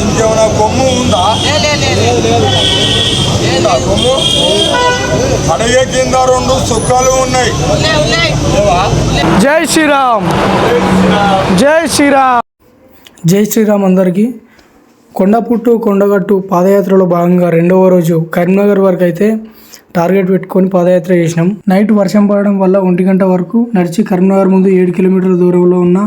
ఇంకేమైనా కొమ్ము ఉందా? ఉందా కొమ్ము? అడిగే కింద రెండు సుక్కలు ఉన్నాయి. జై శ్రీరామ్. జై శ్రీరామ్. జై శ్రీరామ్ అందరికీ. కొండపుట్టు కొండగట్టు పాదయాత్రలో భాగంగా రెండవ రోజు కరీంనగర్ వరకు అయితే టార్గెట్ పెట్టుకొని పాదయాత్ర చేసినాం. నైట్ వర్షం పడడం వల్ల ఒంటి గంట వరకు నడిచి కరీంనగర్ ముందు ఏడు కిలోమీటర్ల దూరంలో ఉన్న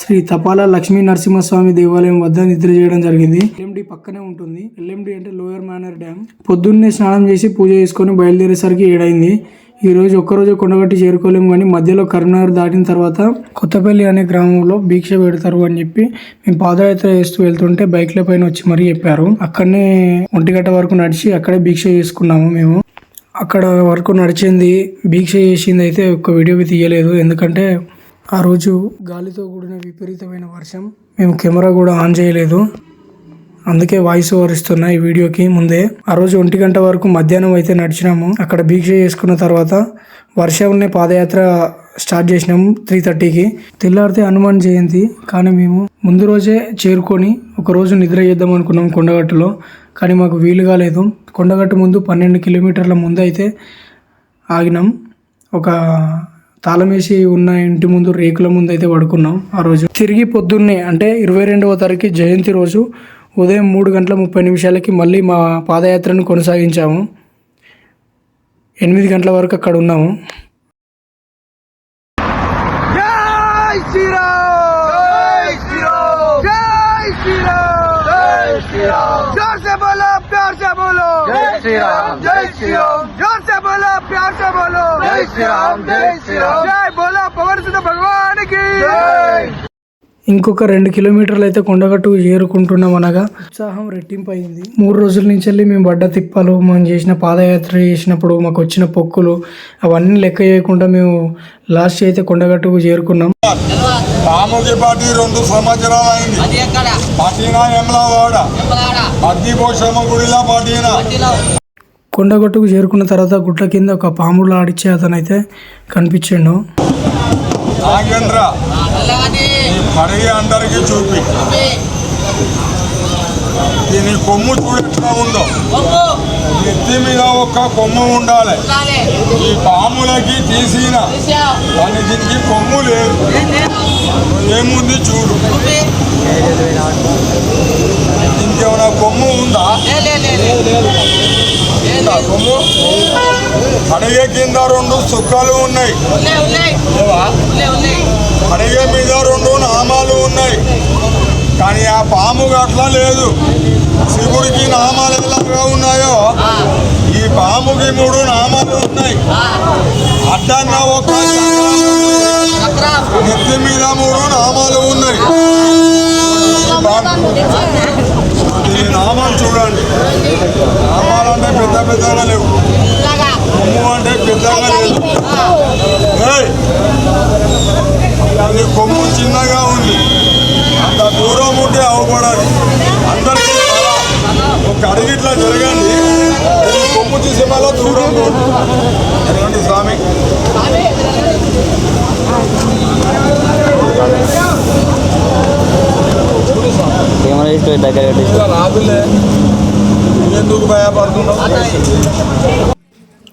శ్రీ తపాల లక్ష్మీ నరసింహస్వామి దేవాలయం వద్ద నిద్ర చేయడం జరిగింది. ఎల్ఎండి పక్కనే ఉంటుంది. ఎల్ఎండి అంటే లోయర్ మేనర్ డ్యామ్ పొద్దున్నే స్నానం చేసి పూజ చేసుకొని బయలుదేరేసరికి ఏడైంది. ఈ రోజు ఒక్కరోజు కొండగట్టి చేరుకోలేము కానీ మధ్యలో కరీంనగర్ దాటిన తర్వాత కొత్తపల్లి అనే గ్రామంలో భిక్ష పెడతారు అని చెప్పి మేము పాదయాత్ర చేస్తూ వెళ్తుంటే బైక్ల పైన వచ్చి మరీ చెప్పారు అక్కడనే ఒంటిగంట వరకు నడిచి అక్కడే భిక్ష చేసుకున్నాము మేము. అక్కడ వరకు నడిచింది భిక్ష చేసింది అయితే ఒక్క వీడియో తీయలేదు. ఎందుకంటే ఆ రోజు గాలితో కూడిన విపరీతమైన వర్షం మేము కెమెరా కూడా ఆన్ చేయలేదు. అందుకే వాయిస్ ఓవర్ ఇస్తున్నా ఈ వీడియోకి ముందే. ఆ రోజు ఒంటి గంట వరకు మధ్యాహ్నం అయితే నడిచినాము. అక్కడ భిక్ష చేసుకున్న తర్వాత వర్షంనే పాదయాత్ర స్టార్ట్ చేసినాము త్రీ థర్టీకి తెల్లారితే హనుమాన్ జయంతి కానీ మేము ముందు రోజే చేరుకొని ఒక రోజు నిద్ర చేద్దాం అనుకున్నాం కొండగట్టులో. కానీ మాకు వీలు కాలేదు. కొండగట్టు ముందు పన్నెండు కిలోమీటర్ల ముందు అయితే ఆగినాం. ఒక తాళమేసి ఉన్న ఇంటి ముందు రేకుల ముందు అయితే పడుకున్నాం ఆ రోజు. తిరిగి పొద్దున్నే అంటే ఇరవై రెండవ తారీఖు జయంతి రోజు ఉదయం మూడు గంటల ముప్పై నిమిషాలకి మళ్ళీ మా పాదయాత్రను కొనసాగించాము. ఎనిమిది గంటల వరకు అక్కడ ఉన్నాము. శ్రీరామ్! जय श्री राम जय श्री राम जोर से बोलो प्यार से बोलो जय श्री राम जय श्री राम जय बोलो पवन सुत भगवान की जय ఇంకొక రెండు కిలోమీటర్లు అయితే కొండగట్టు చేరుకుంటున్నాం అనగా ఉత్సాహం రెట్టింపు అయింది మూడు రోజుల నుంచి వెళ్ళి మేము పడ్డ తిప్పలు మనం చేసిన పాదయాత్ర చేసినప్పుడు మాకు వచ్చిన పొక్కులు అవన్నీ లెక్క చేయకుండా మేము లాస్ట్ అయితే కొండగట్టుకు చేరుకున్నాం పాముకి పాటి రెండు సంవత్సరాలు అయింది పట్టినా ఎమ్లవాడ అగ్గి పోషమ్మ గుడిలా పట్టినా కొండగట్టుకు చేరుకున్న తర్వాత గుట్ల కింద ఒక పాములు ఆడిచ్చే అతనైతే కనిపించిండు. నాగేంద్ర ఈ పడగ అందరికీ చూపి. దీని కొమ్ము చూడు ఎట్లా ఉందో. నెత్తి మీద ఒక కొమ్ము ఉండాలి. ఈ పాములకి తీసిన దాని దీనికి కొమ్ము లేదు. ఏముంది చూడు ఇంకేమైనా కొమ్ము ఉందా కొమ్ము అడిగే కింద రెండు సుక్కలు ఉన్నాయి. అడిగే మీద రెండు నామాలు ఉన్నాయి. కానీ ఆ పాము అట్లా లేదు. శివుడికి నామాలు ఎలాగా ఉన్నాయో? ఈ పాముకి మూడు నామాలు ఉన్నాయి. అడ్డన్న ఒక నెత్తి మీద మూడు నామాలు ఉన్నాయి. ఈ నామాలు చూడండి. నామాలు అంటే పెద్ద పెద్దగా లేవు. కొమ్ము అంటే పెద్దగా లేదు ఏయ్! అది కొమ్ము చిన్నగా ఉంది అంత దూరం ఉంటే అవపడాలి అందరికీ అలా ఒక అడుగు ఇట్లా జరగండి ఈ కొమ్ము చూసే మళ్ళీ దూరం పోండి. జరగండి స్వామి ఇటు దగ్గర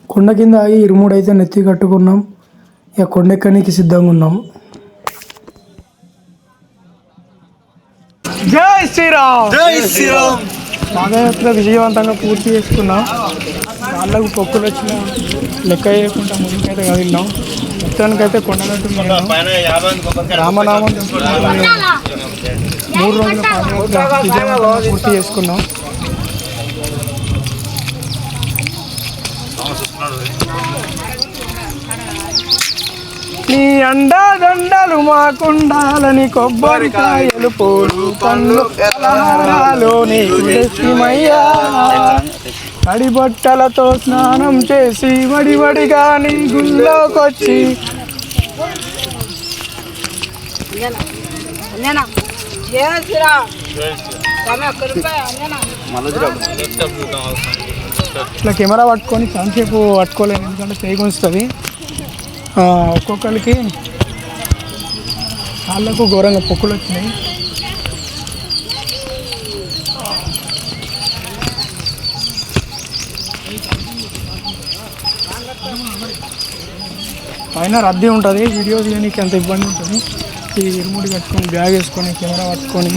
కొండ కింద ఆగి ఇరుముడు అయితే నెత్తి కట్టుకున్నాం. ఇక కొండెక్కనికి సిద్ధంగా ఉన్నాం. జై శ్రీరామ్! జై శ్రీరామ్! పాదయాత్ర విజయవంతంగా పూర్తి చేసుకున్నాం. కాళ్ళకు పొక్కులు వచ్చిన లెక్క చేయకుండా ముందుకైతే కదిలినాం. మొత్తానికైతే కొండగట్టు రామనామం మూడు రోజుల విజయవంతంగా పూర్తి చేసుకున్నాం. నీ అండా దండలు మాకుండాలని కొబ్బరికాయలు పూలు పండ్లు పలహారాలు నీకు తెచ్చిమయ్యా. తడి బట్టలతో స్నానం చేసి వడివడిగా నీ గుళ్ళోకొచ్చి. ఇట్లా కెమెరా పట్టుకొని చాలాసేపు పట్టుకోలేము ఎందుకంటే చేయగొస్తుంది ఒక్కొక్కరికి కాళ్ళకు ఘోరంగా పొక్కులు వచ్చినాయి. పైన రద్దీ ఉంటుంది వీడియోస్ తీయడానికి అంత ఇబ్బంది ఉంటుంది. ఈ ఇరుముడి కట్టుకొని బ్యాగ్ వేసుకొని కెమెరా పట్టుకొని.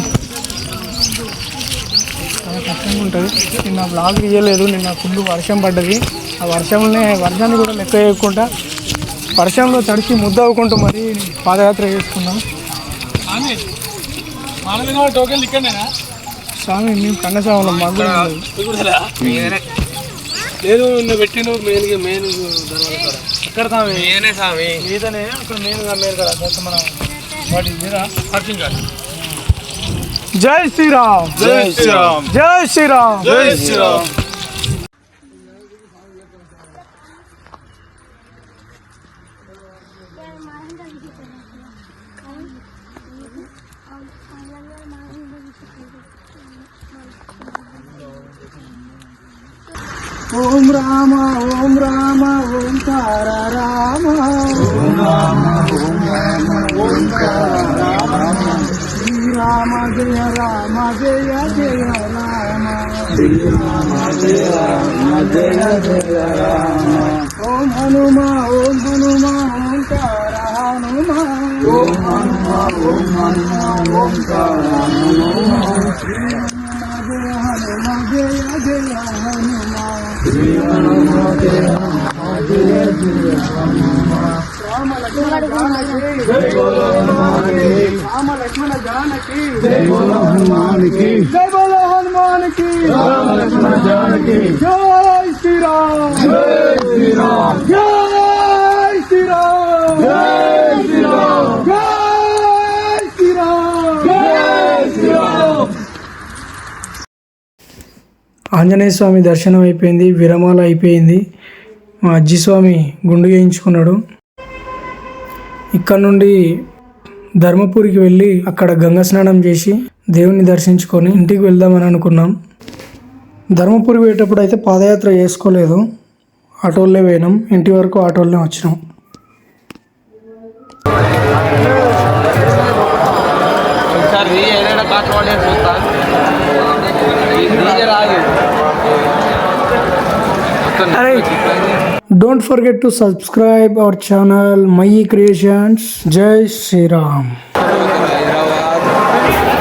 చాలా కష్టంగా ఉంటుంది. నిన్న బ్లాగ్ తీయలేదు నిన్న ఫుల్ వర్షం పడ్డది. ఆ వర్షంలోనే వర్షాన్ని కూడా లెక్క చేయకుండా వర్షంలో తడిచి ముద్ద అవ్వకుంటూ మరీ పాదయాత్ర చేసుకున్నాం. స్వామి మేము కన్నస్వామిలో మాకు లేదు. పెట్టిన మెయిన్ మెయిన్ ఎక్కడ స్వామి? మీదనే అక్కడ మెయిన్ మెయిన్ కదా మనం జై శ్రీరామ్. జై శ్రీరామ్. జై శ్రీరామ్. జై శ్రీరామ్. ఓం రామ ఓం రామ ఓం రామ ఓం రామ. శ్రీరామ జయ రామ జయ జయ రామ ఓం హనుమ ఓం హనుమ ఓంకార హనుమ ఓం హనుమ ఓం హనుమ ఓంకార హనుమ శ్రీరామ జయ హనుమ జయ జయ హనుమ రామ లక్ష్మణ జానకి జై బోలో హనుమానికి జై బోలో హనుమానికి రామ లక్ష్మణ జానకి జై శ్రీరామ్ జై శ్రీరామ్ జై శ్రీరామ్ జై శ్రీరామ్ జై శ్రీరామ్ జై శ్రీరామ్ ఆంజనేయ స్వామి దర్శనం అయిపోయింది విరమాల అయిపోయింది. మా అజ్జి స్వామి గుండు వేయించుకున్నాడు ఇక్కడ నుండి ధర్మపురికి వెళ్ళి అక్కడ గంగా స్నానం చేసి దేవుని దర్శించుకొని ఇంటికి వెళ్దామని అనుకున్నాం. ధర్మపురి పోయేటప్పుడు అయితే పాదయాత్ర చేసుకోలేదు. ఆటోల్లో పోయినాం. ఇంటి వరకు ఆటోలోనే వచ్చినాం. అరే don't forget to subscribe our channel my creations జై శ్రీరామ్ హైదరాబాద్